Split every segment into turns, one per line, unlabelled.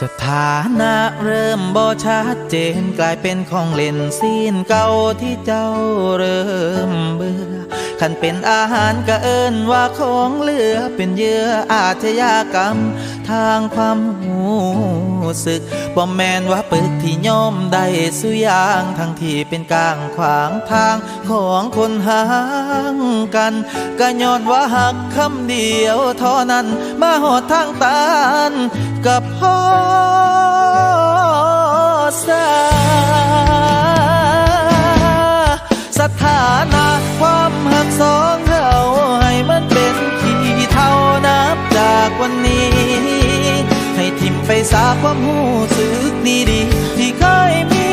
สถานะเริ่มบ่ชัดเจนกลายเป็นของเล่นซีนเก่าที่เจ้าเริ่มเบื่อขันเป็นอาหารก็เอิ้นว่าของเหลือเป็นเยื่ออาชญากรรม ทางความหูสึกบ่แมนว่าปึกที่ย่อมได้สุยางทั้งที่เป็นกลางขวางทางของคนห่างกันก็ย้อนว่าหักคำเดียวเท่านั้นมาหอดทางตัน กับพ่อสาสถานะความหักสองเราให้มันเป็นทีเท่านับจากวันนี้ ให้ทิมไปสาความหูสึกดีๆที่เคยมี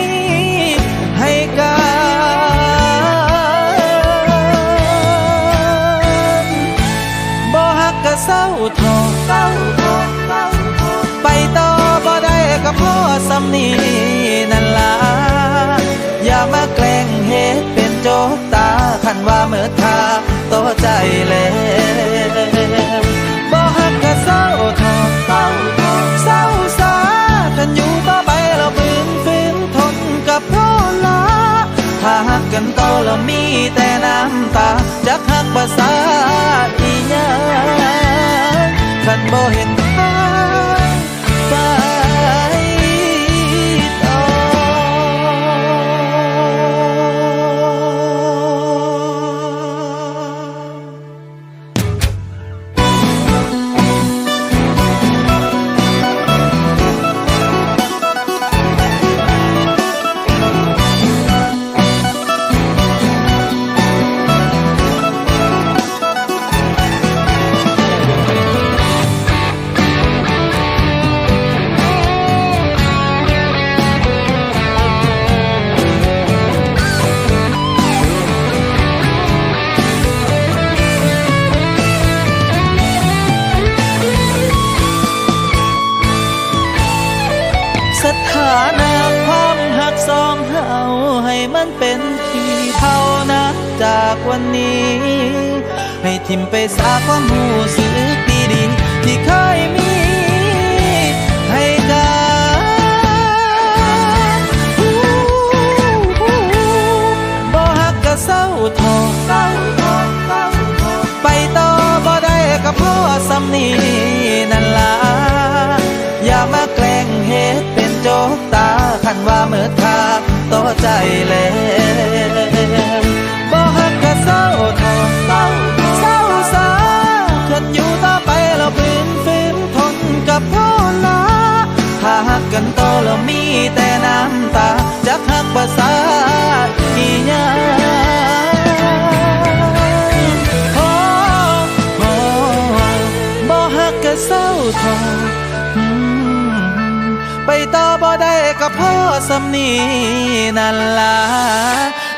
ให้กันบ่หักก็เศร้าทอเศร้าทอเศร้า ไปต่อบ่ได้ก็พ่อสำนีนั่นล่ะอย่ามาแกล้งเฮ็ดเป็นโจกตาคันว่าเมื่อทาโตใจแล้วบ่ฮักก็เศร้าทอเศร้าทอเศร้าสาคันอยู่ต่อไปเราฝืนฝืนทนกับโทษละถ้าหักกันต่อแล้วมีแต่น้ำตาจักหักภาษาอีหยังคันบ่เห็นทาง วันนี้ ให้ทิมไปสาความหูสึกดีๆที่เคยมีให้กันบ่หักก็เศร้าทอเศร้าทอไปต่อบ่ได้ก็พราะสำนีนั่นล่ะอย่ามาแกล้งเฮ็ดเป็นโจกตาคันว่าเมื่อทาต่อใจแล้ว มีแต่น้ำตาจักหักภาษาอีหยังโอ้โอ้บ่ฮักก็เศร้าทอไปต่อบ่ได้ก็พ่อสำนีนั่นล่ะ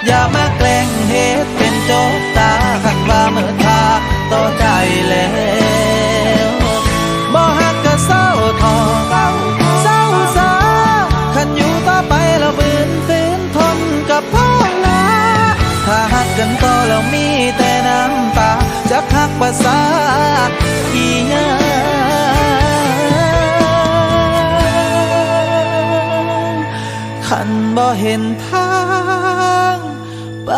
อย่ามาแกล้งเฮ็ดเป็นโจกตาขันว่าเมื่อทาต่อใจแล้ว จักหักภาษาอีหยังขันบ่เห็นทางไป